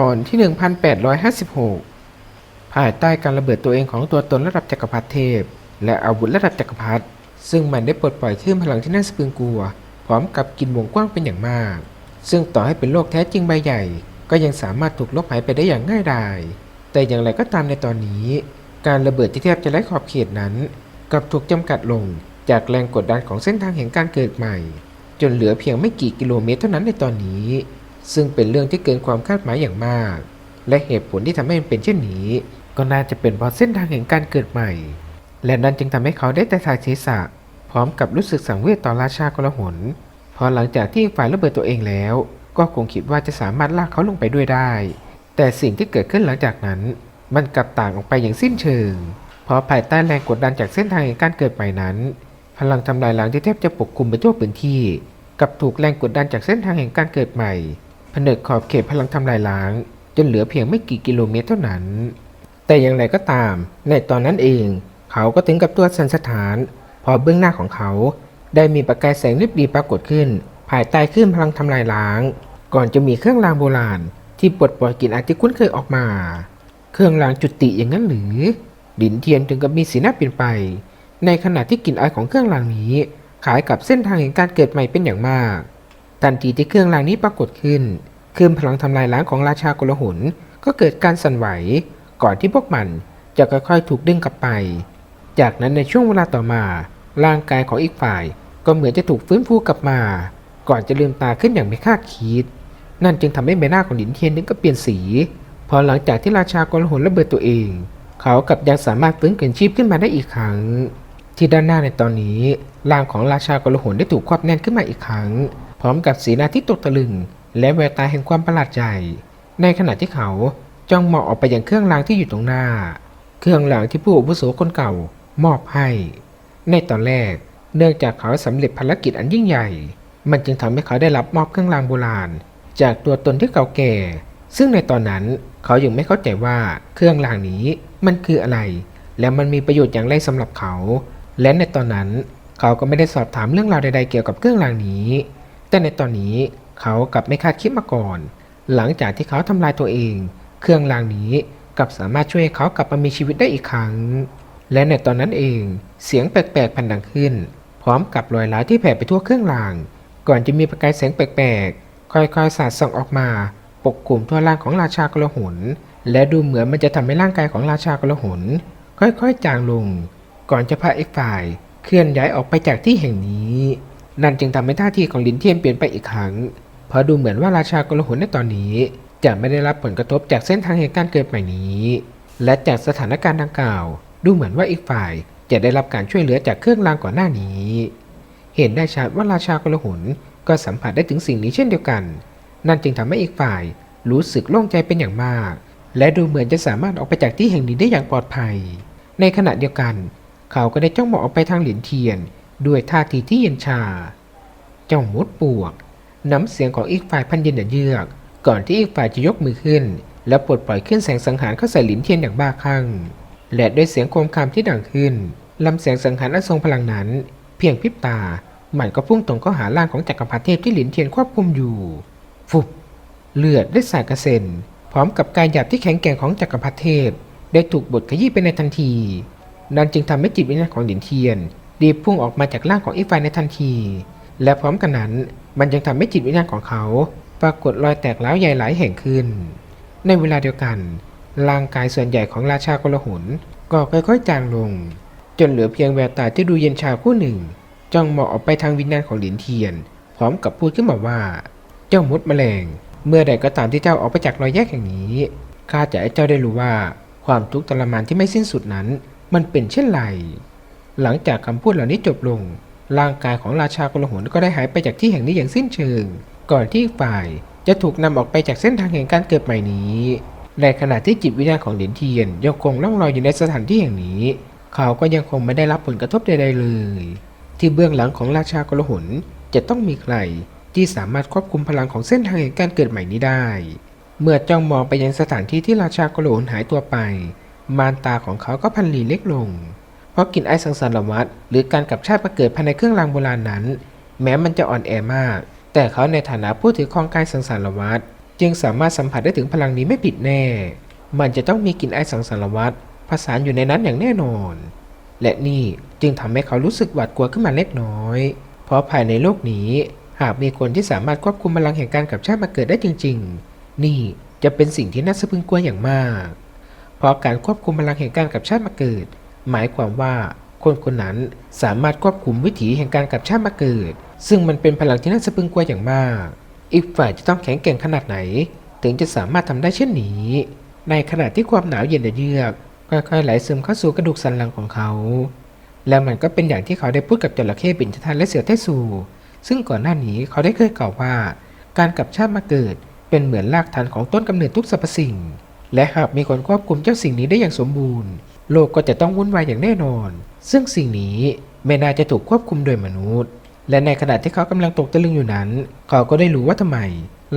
ตอนที่ 1856 ภายใต้การระเบิดตัวเองของตัวตนระดับจักรพรรดิเทพ และอาวุธระดับจักรพรรดิซึ่งมันได้ปลดปล่อยคลื่นพลังที่น่าสะพรึงกลัว พร้อมกับกินวงกว้างเป็นอย่างมาก ซึ่งต่อให้เป็นโลกแท้จริงใบใหญ่ ก็ยังสามารถถูกลบหายไปได้อย่างง่ายดาย แต่อย่างไรก็ตามในตอนนี้ การระเบิดที่แทบจะไร้ขอบเขตนั้นกลับถูกจำกัดลงจากแรงกดดันของเส้นทางแห่งการเกิดใหม่ จนเหลือเพียงไม่กี่กิโลเมตรเท่านั้นในตอนนี้ ซึ่งเป็นเรื่องที่เกินความคาดหมายอย่างมาก และเหตุผลที่ทำให้มันเป็นเช่นนี้ ก็น่าจะเป็นเพราะเส้นทางแห่งการเกิดใหม่ และนั่นจึงทำให้เขาได้แต่ถ่ายศีรษะ พร้อมกับรู้สึกสังเวชต่อราชากลหนพอหลังจากที่ฝ่ายระเบิดตัวเองแล้ว ก็คงคิดว่าจะสามารถลากเขาลงไปด้วยได้ แต่สิ่งที่เกิดขึ้นหลังจากนั้น มันกลับต่างออกไปอย่างสิ้นเชิง เพราะภายใต้แรงกดดันจากเส้นทางแห่งการเกิดใหม่นั้น พลังทำลายล้างที่แทบจะปกคลุมไปทั่วพื้นที่ กับถูกแรงกดดันจากเส้นทางแห่งการเกิดใหม่ ผนึกขอบเขตพลังทำลายล้าง จนเหลือเพียงไม่กี่กิโลเมตรเท่านั้น แต่อย่างไรก็ตาม ในตอนนั้นเอง เขาก็ถึงกับตัวสันสถาน พอเบื้องหน้าของเขา ได้มีประกายแสงริบดีปรากฏขึ้น ภายใต้คลื่นพลังทำลายล้าง ก่อนจะมีเครื่องรางโบราณ ที่ปลดปล่อยกลิ่นอาที่คุ้นเคยออกมา เครื่องรางจุติอย่างนั้นหรือ ดินเทียนถึงกับมีสีหน้าเปลี่ยนไป ในขณะที่กลิ่นอายของเครื่องรางนี้ขายกับเส้นทางแห่งการเกิดใหม่เป็นอย่างมาก ทันทีที่เครื่องรางนี้ปรากฏขึ้นคลื่นพลังทำลายล้างของราชากลหุนก็เกิดการสั่นไหว ก่อนที่พวกมันจะค่อยๆถูกดึงกลับไป จากนั้นในช่วงเวลาต่อมา ร่างกายของอีกฝ่ายก็เหมือนจะถูกฟื้นฟูกลับมา ก่อนจะลืมตาขึ้นอย่างไม่คาดคิด นั่นจึงทำให้ใบหน้าของหลินเทียนนึงก็เปลี่ยนสี พอหลังจากที่ราชากลหุนระเบิดตัวเอง เขากลับยังสามารถฟื้นคืนชีพขึ้นมาได้อีกครั้ง ที่ด้านหน้าในตอนนี้ร่างของราชากลหุนได้ถูกครอบแน่นขึ้นมาอีกครั้ง ร้อมกับสีหน้าที่ตกตะลึง และแววตาแห่งความประหลาดใจ ในขณะที่เขาจ้องมองออกไปยังเครื่องรางที่อยู่ตรงหน้า เครื่องรางที่ผู้อาวุโสคนเก่ามอบให้ ในตอนแรก เนื่องจากเขาสำเร็จภารกิจอันยิ่งใหญ่ มันจึงทำให้เขาได้รับมอบเครื่องรางโบราณ จากตัวตนที่เก่าแก่ ซึ่งในตอนนั้นเขายังไม่เข้าใจว่าเครื่องรางนี้มันคืออะไร และมันมีประโยชน์อย่างไรสำหรับเขา และในตอนนั้นเขาก็ไม่ได้สอบถามเรื่องราวใดๆเกี่ยวกับเครื่องรางนี้ แต่ในตอนนี้เขากลับไม่คาดคิดมาก่อน หลังจากที่เขาทำลายตัวเอง เครื่องรางนี้กลับสามารถช่วยเขากลับมามีชีวิตได้อีกครั้ง และในตอนนั้นเองเสียงแปลกๆพันดังขึ้น พร้อมกับรอยร้าวที่แผ่ไปทั่วเครื่องราง ก่อนจะมีประกายแสงแปลกๆค่อยๆสาดส่องออกมา ปกคลุมทั่วร่างของราชากลหุนและดูเหมือนมันจะทำให้ร่างกายของราชากลหุนค่อยๆจางลง ก่อนจะพาเอกฝ่ายเคลื่อนย้ายออกไปจากที่แห่งนี้ นั่นจึงทำให้ท่าทีของลินเทียนเปลี่ยนไปอีกครั้ง เพราะดูเหมือนว่าราชากลหุนในตอนนี้ จะไม่ได้รับผลกระทบจากเส้นทางแห่งการเกิดใหม่นี้ และจากสถานการณ์ดังกล่าว ดูเหมือนว่าอีกฝ่ายจะได้รับการช่วยเหลือจากเครื่องรางก่อนหน้านี้ เห็นได้ชัดว่าราชากลหุนก็สัมผัสได้ถึงสิ่งนี้เช่นเดียวกัน นั่นจึงทำให้อีกฝ่ายรู้สึกโล่งใจเป็นอย่างมาก และดูเหมือนจะสามารถออกไปจากที่แห่งนี้ได้อย่างปลอดภัย ในขณะเดียวกัน เขาก็ได้จ้องมองออกไปทางหรียญเทียน ด้วยท่าทีที่เย็นชา เจ้ามดปวก น้ำเสียงของอีกฝ่ายพันเย็นเยือก ก่อนที่อีกฝ่ายจะยกมือขึ้น และปลดปล่อยขึ้นแสงสังหารเข้าใส่หลินเทียนอย่างบ้าคลั่ง และด้วยเสียงโคมคามที่ดังขึ้นลำแสงสังหารอันทรงพลังนั้น เพียงพริบตา มันก็พุ่งตรงเข้าหาร่างของจักรพรรดิเทพที่หลินเทียนควบคุมอยู่ฟุบเลือดได้สาดกระเซ็น พร้อมกับกายหยาบที่แข็งแกร่งของจักรพรรดิเทพ ได้ถูกบดขยี้ไปในทันที นั่นจึงทำให้จิตวิญญาณของหลินเทียน ดีบพุ่งออกมาจากร่างของอีกฝ่ายในทันที และพร้อมกันนั้นมันยังทำให้จิตวิญญาณของเขา ปรากฏรอยแตกร้าวใหญ่หลายแห่งขึ้น ในเวลาเดียวกัน ร่างกายส่วนใหญ่ของราชาโกลหนก็ค่อยๆจางลง จนเหลือเพียงแววตาที่ดูเย็นชาคู่หนึ่ง จ้องมองออกไปทางวิญญาณของหลินเทียน พร้อมกับพูดขึ้นมาว่า เจ้ามดแมลง เมื่อใดก็ตามที่เจ้าออกไปจากรอยแยกแห่งนี้ข้าจะให้เจ้าได้รู้ว่าความทุกข์ทรมานที่ไม่สิ้นสุดนั้น มันเป็นเช่นไร หลังจากคำพูดเหล่านี้จบลง ร่างกายของราชากลหนก็ได้หายไปจากที่แห่งนี้อย่างสิ้นเชิง ก่อนที่ฝ่ายจะถูกนำออกไปจากเส้นทางแห่งการเกิดใหม่นี้ ในขณะที่จิตวิญญาณของเหรียญเทียนยังคงล่องลอยอยู่ในสถานที่แห่งนี้ เขาก็ยังคงไม่ได้รับผลกระทบใดๆเลย ที่เบื้องหลังของราชากลหนจะต้องมีใครที่สามารถควบคุมพลังของเส้นทางแห่งการเกิดใหม่นี้ได้ เมื่อจ้องมองไปยังสถานที่ที่ราชากลหนหายตัวไป มารตาของเขาก็พันลีเล็กลง เพราะกลิ่นไอสังสารวัตรหรือการกลับชาติมาเกิดภายในเครื่องรางโบราณนั้น แม้มันจะอ่อนแอมาก แต่เขาในฐานะผู้ถือครองกายสังสารวัตจึงสามารถสัมผัสได้ถึงพลังนี้ไม่ผิดแน่ มันจะต้องมีกลิ่นไอสังสารวัตผสานอยู่ในนั้นอย่างแน่นอน และนี่จึงทำให้เขารู้สึกหวาดกลัวขึ้นมาเล็กน้อย เพราะภายในโลกนี้ หากมีคนที่สามารถควบคุมพลังแห่งการกลับชาติมาเกิดได้จริง ๆ นี่จะเป็นสิ่งที่น่าสะพึงกลัวอย่างมาก เพราะการควบคุมพลังแห่งการกลับชาติมาเกิด หมายความว่าคนคนนั้นสามารถควบคุมวิถีแห่งการกลับชาติมาเกิด ซึ่งมันเป็นพลังที่น่าสะพึงกลัวอย่างมาก อีกฝ่ายจะต้องแข็งแกร่งขนาดไหน ถึงจะสามารถทำได้เช่นนี้ ในขณะที่ความหนาวเย็นเยือกค่อยๆไหลซึมเข้าสู่กระดูกสันหลังของเขา และมันก็เป็นอย่างที่เขาได้พูดกับจระเข้บินทันและเสือเทสูซึ่งก่อนหน้านี้เขาได้เคยกล่าวว่า การกลับชาติมาเกิด เป็นเหมือนรากฐานของต้นกำเนิดทุกสรรพสิ่ง และหากมีคนควบคุมเจ้าสิ่งนี้ได้อย่างสมบูรณ์ โลกก็จะต้องวุ่นวายอย่างแน่นอน ซึ่งสิ่งนี้ไม่น่าจะถูกควบคุมโดยมนุษย์ และในขณะที่เขากำลังตกตะลึงอยู่นั้น เขาก็ได้รู้ว่าทำไม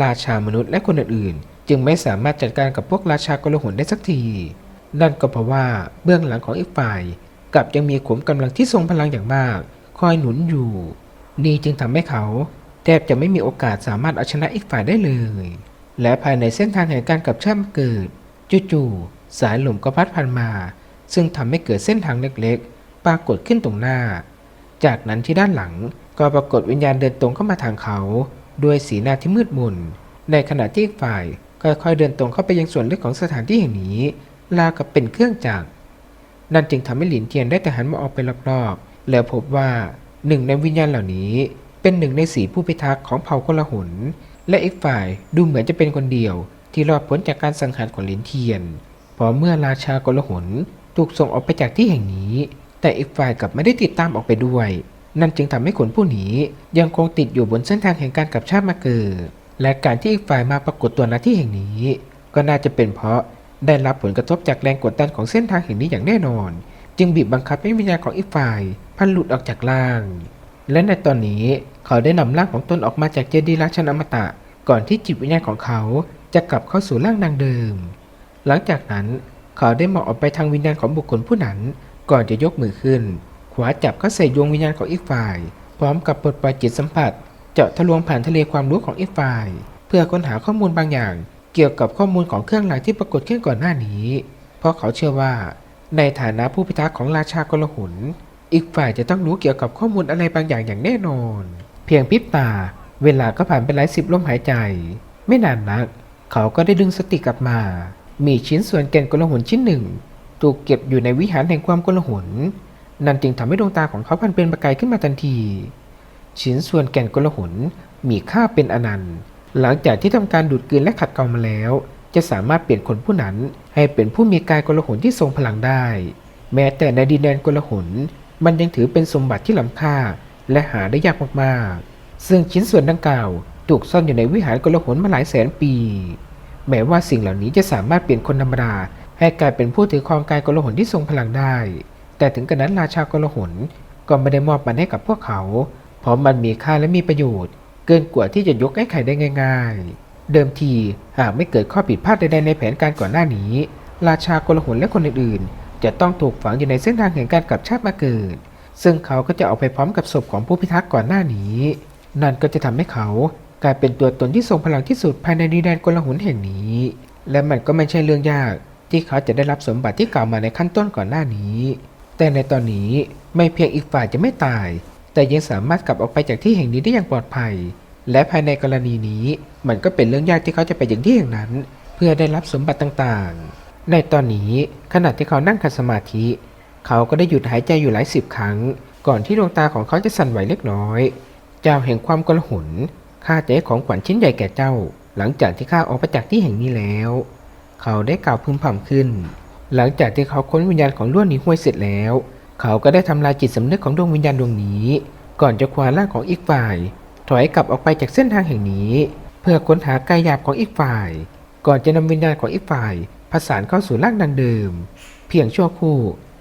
ราชามนุษย์และคนอื่นๆ จึงไม่สามารถจัดการกับพวกราชากลหนได้สักที นั่นก็เพราะว่าเบื้องหลังของอีกฝ่ายกลับยังมีขุมกำลังที่ทรงพลังอย่างมาก คอยหนุนอยู่ นี่จึงทำให้เขาแทบจะไม่มีโอกาสสามารถเอาชนะอีกฝ่ายได้เลย และภายในเส้นทางแห่งการกลับชาติมเกิดจู่ๆสายลมก็พัดผ่านมา ซึ่งทำให้เกิดเส้นทางเล็กๆ ปรากฏขึ้นตรงหน้า จากนั้นที่ด้านหลังก็ปรากฏวิญญาณเดินตรงเข้ามาทางเขา ด้วยสีหน้าที่มืดมนในขณะที่อีกฝ่ายค่อยๆเดินตรงเข้าไปยังส่วนลึกของสถานที่แห่งนี้ราวกับเป็นเครื่องจักรนั่นจึงทำให้หลินเทียนได้แต่หันมาออกไปรอบๆ แล้วพบว่าหนึ่งในวิญญาณเหล่านี้ เป็นหนึ่งในสีผู้พิทักษ์ของเผ่ากลหุน และอีกฝ่ายดูเหมือนจะเป็นคนเดียว ที่รอดพ้นจากการสังหารของหลินเทียนพราะเมื่อราชากลหุน ถูกส่งออกไปจากที่แห่งนี้ แต่อีกฝ่ายกลับไม่ได้ติดตามออกไปด้วย นั่นจึงทำให้คนผู้นี้ยังคงติดอยู่บนเส้นทางแห่งการกลับชาติมาเกิด และการที่อีกฝ่ายมาปรากฏตัวณที่แห่งนี้ ก็น่าจะเป็นเพราะได้รับผลกระทบจากแรงกดดันของเส้นทางแห่งนี้อย่างแน่นอน จึงบีบบังคับให้วิญญาณของอีกฝ่ายพันหลุดออกจากร่าง และในตอนนี้เขาได้นำร่างของตนออกมาจากเจดีย์ราชนอมตะ ก่อนที่จิตวิญญาณของเขาจะกลับเข้าสู่ร่างดังเดิม หลังจากนั้น เขาได้มองออกไปทางวิญญาณของบุคคลผู้นั้น ก่อนจะยกมือขึ้น ขวาจับเข้าใส่ดวงวิญญาณของอีกฝ่าย พร้อมกับปลดปล่อยจิตสัมผัส เจาะทะลวงผ่านทะเลความรู้ของอีกฝ่าย เพื่อค้นหาข้อมูลบางอย่าง เกี่ยวกับข้อมูลของเครื่องรางที่ปรากฏขึ้นก่อนหน้านี้ เพราะเขาเชื่อว่า ในฐานะผู้พิทักษ์ของราชากลหุน อีกฝ่ายจะต้องรู้เกี่ยวกับข้อมูลอะไรบางอย่างอย่างแน่นอน เพียงพริบตา เวลาก็ผ่านไปหลายสิบลมหายใจ ไม่นานนัก เขาก็ได้ดึงสติกลับมา มีชิ้นส่วนแก่นกลหนชิ้นหนึ่ง ถูกเก็บอยู่ในวิหารแห่งความกลหน นั่นจึงทำให้ดวงตาของเขาพันเป็นประกายขึ้นมาทันที ชิ้นส่วนแก่นกลหนมีค่าเป็นอนันต์ หลังจากที่ทำการดูดกลืนและขัดเกลามาแล้ว จะสามารถเปลี่ยนคนผู้นั้น ให้เป็นผู้มีกายกลหนที่ทรงพลังได้ แม้แต่ในดินแดนกลหนมันยังถือเป็นสมบัติที่ล้ำค่า และหาได้ยากมากๆ ซึ่งชิ้นส่วนดังกล่าวถูกซ่อนอยู่ในวิหารกลหนมาหลายแสนปี แม้ว่าสิ่งเหล่านี้จะสามารถเปลี่ยนคนธรรมดา ให้กลายเป็นผู้ถือครองกายกลหนที่ทรงพลังได้ แต่ถึงกระนั้นราชากลหนก็ไม่ได้มอบมันให้กับพวกเขา เพราะมันมีค่าและมีประโยชน์ เกินกว่าที่จะยกให้ใครได้ง่าย ๆ เดิมทีหากไม่เกิดข้อผิดพลาดใดๆในแผนการก่อนหน้านี้ ราชากลหนและคนอื่นๆ จะต้องถูกฝังอยู่ในเส้นทางแห่งการกลับชาติมาเกิด ซึ่งเขาก็จะเอาไปพร้อมกับศพของผู้พิทักษ์ก่อนหน้านี้ นั่นก็จะทำให้เขา กลายเป็นตัวตนที่ทรงพลังที่สุดภายในดินแดนกลหุนแห่งนี้ และมันก็ไม่ใช่เรื่องยากที่เขาจะได้รับสมบัติที่กล่าวมาในขั้นต้นก่อนหน้านี้ แต่ในตอนนี้ไม่เพียงอีกฝ่ายจะไม่ตาย แต่ยังสามารถกลับออกไปจากที่แห่งนี้ได้อย่างปลอดภัย และภายในกรณีนี้ มันก็เป็นเรื่องยากที่เขาจะไปอย่างที่แห่งนั้น เพื่อได้รับสมบัติต่างๆ ในตอนนี้ขณะที่เขานั่งขัดสมาธิ เขาก็ได้หยุดหายใจอยู่หลายสิบครั้ง ก่อนที่ดวงตาของเขาจะสั่นไหวเล็กน้อย เจ้าแห่งความกลหุน ข้าจะให้ของขวัญชิ้นใหญ่แก่เจ้า หลังจากที่ข้าออกไปจากที่แห่งนี้แล้ว เขาได้กล่าวพึมพำขึ้น หลังจากที่เขาค้นวิญญาณของล้วนหนีห้วยเสร็จแล้ว เขาก็ได้ทำลายจิตสำนึกของดวงวิญญาณดวงนี้ ก่อนจะคว้าร่างของอีกฝ่าย ถอยกลับออกไปจากเส้นทางแห่งนี้ เพื่อค้นหากายหยาบของอีกฝ่าย ก่อนจะนำวิญญาณของอีกฝ่ายผสานเข้าสู่ร่างดังเดิม เพียงชั่วครู่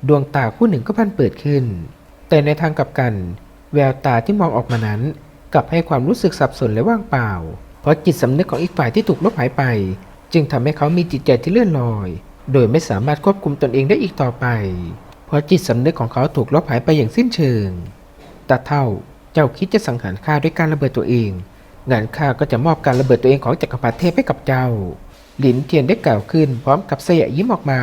ดวงตาคู่หนึ่งก็พันเปิดขึ้น แต่ในทางกลับกัน แววตาที่มองออกมานั้น กลับให้ความรู้สึกสับสนและว่างเปล่า เพราะจิตสำนึกของอีกฝ่ายที่ถูกลบหายไป จึงทำให้เขามีจิตใจที่เลื่อนลอย โดยไม่สามารถควบคุมตนเองได้อีกต่อไป เพราะจิตสำนึกของเขาถูกลบหายไปอย่างสิ้นเชิงตาเท่าเจ้าคิดจะสังหารข้าด้วยการระเบิดตัวเอง งานข้าก็จะมอบการระเบิดตัวเองของจักรพรรดิเทพให้กับเจ้า หลินเทียนได้กล่าวขึ้นพร้อมกับเสยยิ้มออกมา